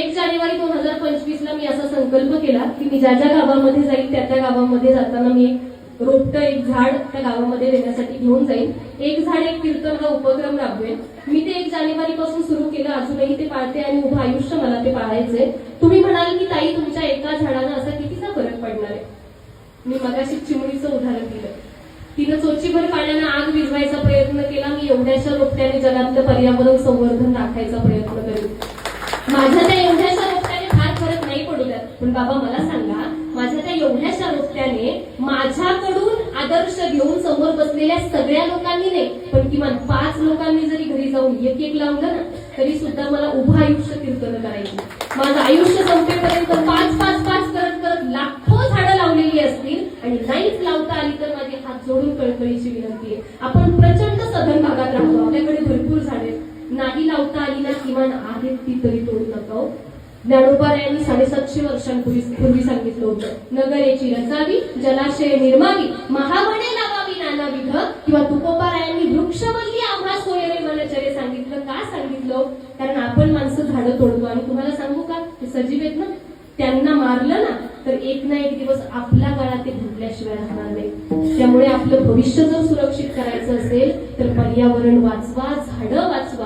एक जानेवारी दोन हजार पंचवीस ला मी असा संकल्प केला की मी ज्या ज्या गावामध्ये जाईल त्या त्या गावामध्ये जाताना मी एक रोपट एक झाड त्या गावामध्ये देण्यासाठी घेऊन जाईल एक झाड एक कीर्तन हा उपक्रम राबवेल मी ते एक जानेवारी पासून सुरू केलं. अजूनही ते पाळते आणि उभं आयुष्य मला ते पाळायचंय. तुम्ही म्हणाल की ताई तुमच्या एका झाडानं असा कितीचा फरक पडणार आहे? मी मगाशी चिमणीचं उदाहरण दिलं. तिनं चोचीभर पाण्यानं आग विजवायचा प्रयत्न केला. मी एवढ्याशा रोपट्याने जगातलं पर्यावरण संवर्धन राखायचा प्रयत्न करेन माझ्या त्या एवढ्याशा रस्त्याने फार फरक नाही पडू पण बाबा मला सांगा माझ्या त्या एवढ्याशा रस्त्याने माझ्याकडून आदर्श घेऊन समोर बसलेल्या सगळ्या लोकांनी नाही पण किमान पाच लोकांनी जरी घरी जाऊन एक एक लावलं ना तरी सुद्धा मला उभं आयुष्य कीर्तन करायची. माझं आयुष्य संपेपर्यंत पाच पाच पाच करत करत लाखो झाडं लावलेली असतील आणि नाहीच लावता आली तर माझे हात जोडून कळकळीची विनंती आहे. आपण नाही लावता आली ना किमान आहे ती तरी तोडू नका हो. यांनी साडेसातशे वर्षांपूर्वी पूर्वी सांगितलं होतं. नगरेची रचावी जलाशय निर्मावी महावने लावावी नानाविध. किंवा तुकोपारायांनी वृक्षवल्ली आम्हा सोयरे मनचरे सांगितलं. का सांगितलं हो? कारण आपण माणसं झाडं तोडतो. आणि तुम्हाला सांगू का? ते सजीव आहेत ना? त्यांना मारलं ना तर एक ना एक दिवस आपल्या काळात ते भुकल्याशिवाय राहणार नाही. त्यामुळे आपलं भविष्य जर सुरक्षित करायचं असेल तर पर्यावरण वाचवा झाडं वाचवा.